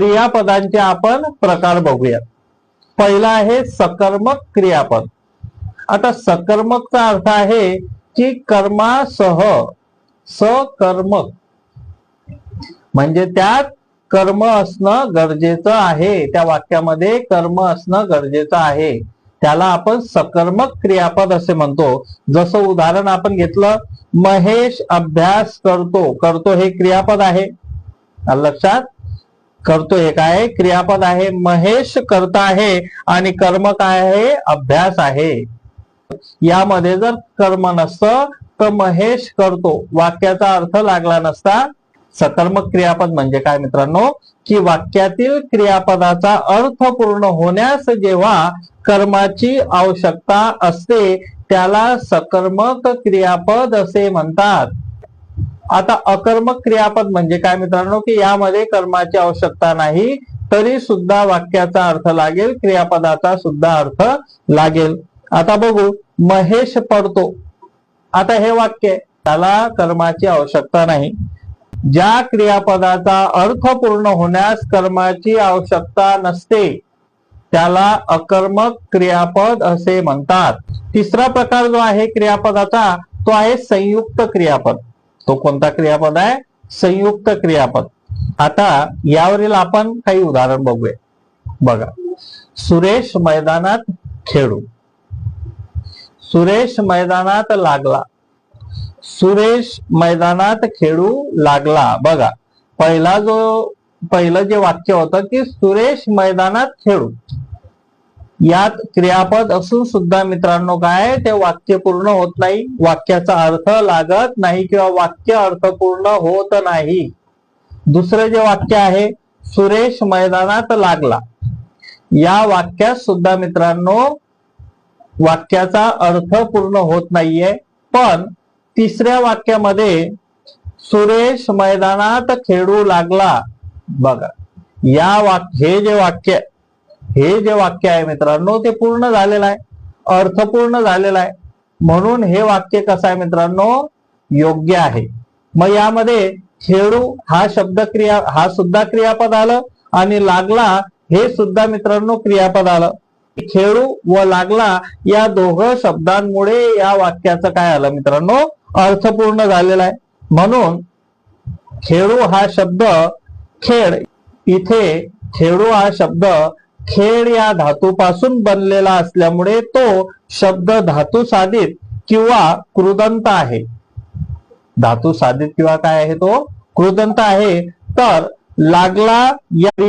क्रियापदांचे आपण प्रकार बघूया पहिला आहे सकर्मक क्रियापद. आता सकर्मकचा अर्थ आहे की कर्मासह सकर्मक. म्हणजे त्यात कर्म असणं गरजेचं आहे. त्या वाक्यामध्ये कर्म असणं गरजेचं आहे. त्याला आपण सकर्मक क्रियापद असे म्हणतो. जसं उदाहरण आपण घेतलं महेश अभ्यास करतो. करतो हे क्रियापद आहे. लक्षात? करतो हे काय? आहे? क्रियापद आहे महेश करता आहे आणि कर्म काय आहे? अभ्यास आहे. यामध्ये जर कर्म नसतं तर महेश करतो. वाक्याचा अर्थ लागला नसता सकर्मक क्रियापद म्हणजे काय मित्रांनो? की वाक्यातील क्रियापदाचा अर्थ पूर्ण होण्यास जेव्हा कर्माची आवश्यकता असते त्याला सकर्मक क्रियापद असे म्हणतात. आता अकर्मक क्रियापद म्हणजे काय मित्रांनो? की यामध्ये कर्माची आवश्यकता नाही तरी सुद्धा वाक्याचा अर्थ लागेल क्रियापदाचा सुद्धा अर्थ लागेल. आता बघू महेश पडतो. आता हे वाक्य त्याला कर्माची आवश्यकता नाही. ज्या क्रियापदाचा अर्थ पूर्ण होण्यास कर्माची आवश्यकता नसते त्याला अकर्मक क्रियापद असे म्हणतात. तिसरा प्रकार जो आहे क्रियापदाचा तो आहे संयुक्त क्रियापद. तो कोणता क्रियापद आहे? संयुक्त क्रियापद. आता यावरील आपण काही उदाहरण बघूया. बघा. सुरेश मैदानात खेळू. सुरेश मैदानात लागला. सुरेश मैदानात खेळू लागला. बघा. पहिला जो पहिलं जे वाक्य होतं की सुरेश मैदानात खेळू. यात क्रियापद असून सुद्धा मित्रांनो काय ते वाक्य पूर्ण होत नाही. वाक्याचा अर्थ लागत नाही किंवा वाक्य अर्थपूर्ण होत नाही. दुसरं जे वाक्य आहे सुरेश मैदानात लागला. या वाक्यात सुद्धा मित्रांनो वाक्याचा अर्थ पूर्ण होत नाहीये. पण तिसऱ्या वाक्यामध्ये सुरेश मैदानात खेळू लागला. बघा या वाक्य हे जे वाक्य हे जे वाक्य आहे मित्रांनो ते पूर्ण झालेलं आहे. अर्थपूर्ण झालेलं आहे. म्हणून हे वाक्य कसं आहे मित्रांनो? योग्य आहे. मग यामध्ये खेळू हा शब्द क्रिया हा सुद्धा क्रियापद आलं आणि लागला हे सुद्धा मित्रांनो क्रियापद आलं. खेळू व लागला या दोघं शब्दांमुळे या वाक्याचं काय आलं मित्रांनो? अर्थपूर्ण झालेला आहे. म्हणून खेळू हा शब्द खेळ इथे खेळू हा शब्द खेळ या धातूपासून बनलेला असल्यामुळे तो शब्द धातू साधित किंवा कृदंत आहे. धातू साधित किंवा काय आहे तो? कृदंत आहे. तर लागला या